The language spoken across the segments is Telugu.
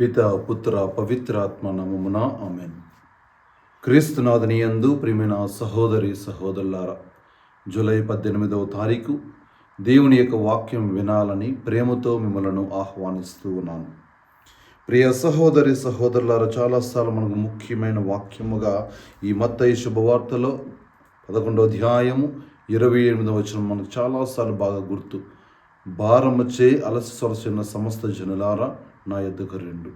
పిత పుత్ర పవిత్రాత్మ నమమున ఆమెన్. క్రీస్తునాథని యందు ప్రియమైన సహోదరి సహోదరులారా జూలై పద్దెనిమిదవ తారీఖు దేవుని యొక్క వాక్యం వినాలని ప్రేమతో మిమ్మలను ఆహ్వానిస్తూ ఉన్నాను. ప్రియ సహోదరి సహోదరులారా చాలాసార్లు మనకు ముఖ్యమైన వాక్యముగా ఈ మత్తయి శుభవార్తలో పదకొండో అధ్యాయము ఇరవై ఎనిమిదవ వచ్చిన మనకు చాలాసార్లు బాగా గుర్తు. భారముచే అలసి సొరసిన సమస్త జనులారా నా ఎద్దుకు రెండు.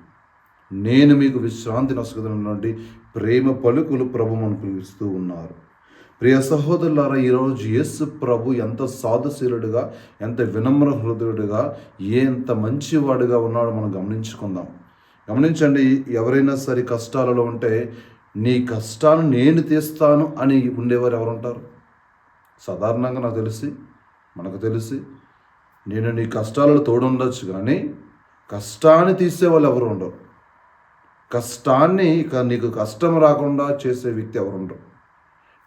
నేను మీకు విశ్రాంతి నసుకుతున్నటువంటి ప్రేమ పలుకులు ప్రభు మనకు ఉన్నారు. ప్రియ సహోదరులారా ఈరోజు యేసు ప్రభు ఎంత సాధుశీలుడుగా ఎంత వినమ్ర హృదయుడుగా ఎంత మంచివాడుగా ఉన్నాడో మనం గమనించుకుందాం. గమనించండి ఎవరైనా సరే కష్టాలలో ఉంటే నీ కష్టాన్ని నేను తీస్తాను అని ఉండేవారు ఎవరు ఉంటారు సాధారణంగా నాకు తెలిసి మనకు తెలిసి నేను నీ కష్టాలలో తోడుండొచ్చు కానీ కష్టాన్ని తీసే వాళ్ళు ఎవరు ఉండరు. కష్టాన్ని ఇక నీకు కష్టం రాకుండా చేసే వ్యక్తి ఎవరు ఉండరు.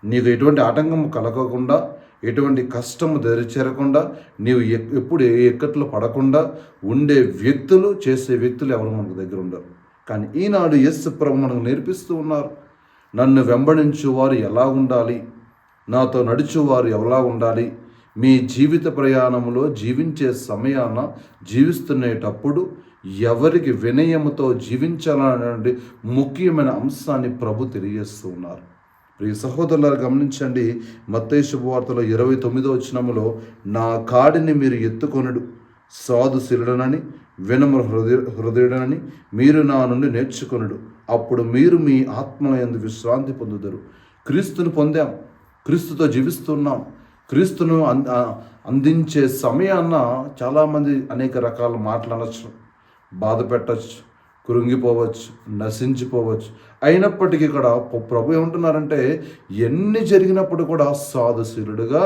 నీకు ఎటువంటి ఆటంకం కలగకుండా ఎటువంటి కష్టము దరిచేరకుండా నీవు ఎక్- ఎప్పుడు ఏ ఎక్కట్లు పడకుండా ఉండే వ్యక్తులు చేసే వ్యక్తులు ఎవరు మనకు దగ్గర ఉండరు. కానీ ఈనాడు ఎస్ ప్రభు మనకు నేర్పిస్తూ ఉన్నారు. నన్ను వెంబడించేవారు ఎలా ఉండాలి? నాతో నడిచేవారు ఎలా ఉండాలి? మీ జీవిత ప్రయాణంలో జీవించే సమయాన జీవిస్తునేటప్పుడు ఎవరికి వినయముతో జీవించాలనే ముఖ్యమైన అంశాన్ని ప్రభు తెలియజేస్తూ ఉన్నారు. ప్రియ సహోదరులారు గమనించండి మత్తయి శుభవార్తలో ఇరవై తొమ్మిదో వచ్చినములో నా కాడిని మీరు ఎత్తుకొనుడు సాధుశీలుడనని వినమ్ర హృదయ హృదయుడనని మీరు నా నుండి నేర్చుకొనుడు. అప్పుడు మీరు మీ ఆత్మయందు విశ్రాంతి పొందుదరు. క్రీస్తుని పొందాం. క్రీస్తుతో జీవిస్తున్నాం. క్రీస్తును అందించే సమయాన్న చాలామంది అనేక రకాల మాటలు అనొచ్చు బాధ పెట్టచ్చు కృంగిపోవచ్చు నశించిపోవచ్చు. అయినప్పటికీ ఇక్కడ ప్రభు ఏమంటున్నారంటే ఎన్ని జరిగినప్పుడు కూడా సాధుశీలుడుగా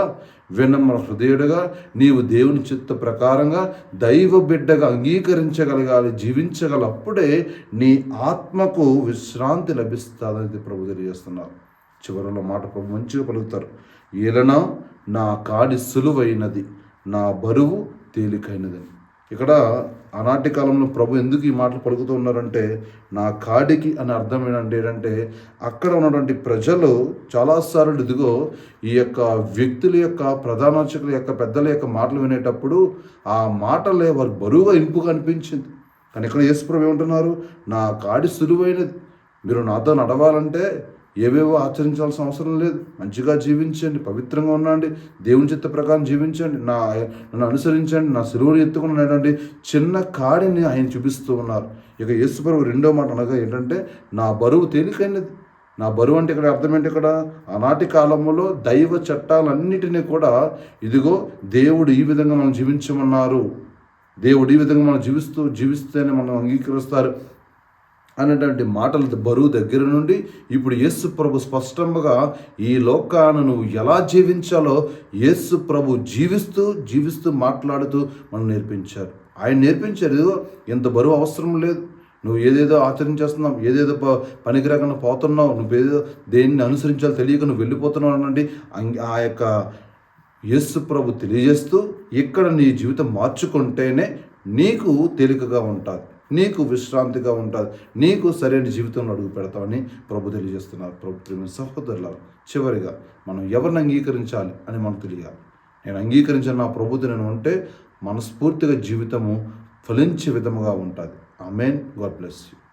వినమ్ర హృదయుడుగా నీవు దేవుని చిత్త ప్రకారంగా దైవ బిడ్డగా అంగీకరించగలగాలి జీవించగలప్పుడే నీ ఆత్మకు విశ్రాంతి లభిస్తుందని ప్రభు తెలియజేస్తున్నారు. చివరిలో మాట ప్రభు మంచిగా పలుకుతారు. ఏలన నా కాడి సులువైనది నా బరువు తేలికైనదని ఇక్కడ ఆనాటి కాలంలో ప్రభు ఎందుకు ఈ మాటలు పలుకుతూ ఉన్నారంటే నా కాడికి అని అర్థం ఏంటంటే అక్కడ ఉన్నటువంటి ప్రజలు చాలాసార్లు ఇదిగో ఈ యొక్క వ్యక్తుల యొక్క ప్రధానోచకుల యొక్క పెద్దల యొక్క మాటలు వినేటప్పుడు ఆ మాటలే వారు బరువుగా ఇంపుగా అనిపించింది. కానీ ఇక్కడ యేసుప్రభు ఏమంటున్నారు? నా కాడి సులువైనది. మీరు నాతో నడవాలంటే ఏవేవో ఆచరించాల్సిన అవసరం లేదు. మంచిగా జీవించండి పవిత్రంగా ఉండండి దేవుని చిత్త ప్రకారం జీవించండి నా నన్ను అనుసరించండి నా సిలువను ఎత్తుకున్నటువంటి చిన్న కాడిని ఆయన చూపిస్తూ ఉన్నారు. ఇక యేసుప్రభు రెండో మాట అనగా ఏంటంటే నా బరువు తేలికైనది. నా బరువు అంటే ఇక్కడ అర్థం ఏంటి ఇక్కడ? ఆనాటి కాలంలో దైవ చట్టాలన్నిటినీ కూడా ఇదిగో దేవుడు ఈ విధంగా మనం జీవించమన్నారు. దేవుడు ఈ విధంగా మనం జీవిస్తూ జీవిస్తేనే మనం అంగీకరిస్తారు. అనేటువంటి మాటల బరువు దగ్గర నుండి ఇప్పుడు యేసు ప్రభు స్పష్టంగా ఈ లోకాన్ని నువ్వు ఎలా జీవించాలో యేసు ప్రభు జీవిస్తూ జీవిస్తూ మాట్లాడుతూ మనం నేర్పించారు. ఆయన నేర్పించారు ఏదో ఇంత బరువు అవసరం లేదు. నువ్వు ఏదేదో ఆచరించేస్తున్నావు ఏదేదో ప పనికి రాకుండా పోతున్నావు నువ్వేదో దేన్ని అనుసరించాలో తెలియక నువ్వు వెళ్ళిపోతున్నావు అనండి. ఆ యొక్క యేసు ప్రభు తెలియజేస్తూ ఇక్కడ నీ జీవితం మార్చుకుంటేనే నీకు తేలికగా ఉంటుంది. నీకు విశ్రాంతిగా ఉంటుంది నీకు సరైన జీవితంలో అడుగు పెడతామని ప్రభు తెలియజేస్తున్నారు. ప్రభుత్వ సహోదరుల చివరిగా మనం ఎవరిని అంగీకరించాలి అని మనకు తెలియాలి. నేను అంగీకరించిన నా ప్రభుత్వం నేను ఉంటే మనస్ఫూర్తిగా జీవితము ఫలించే విధముగా ఉంటుంది. Amen God bless you.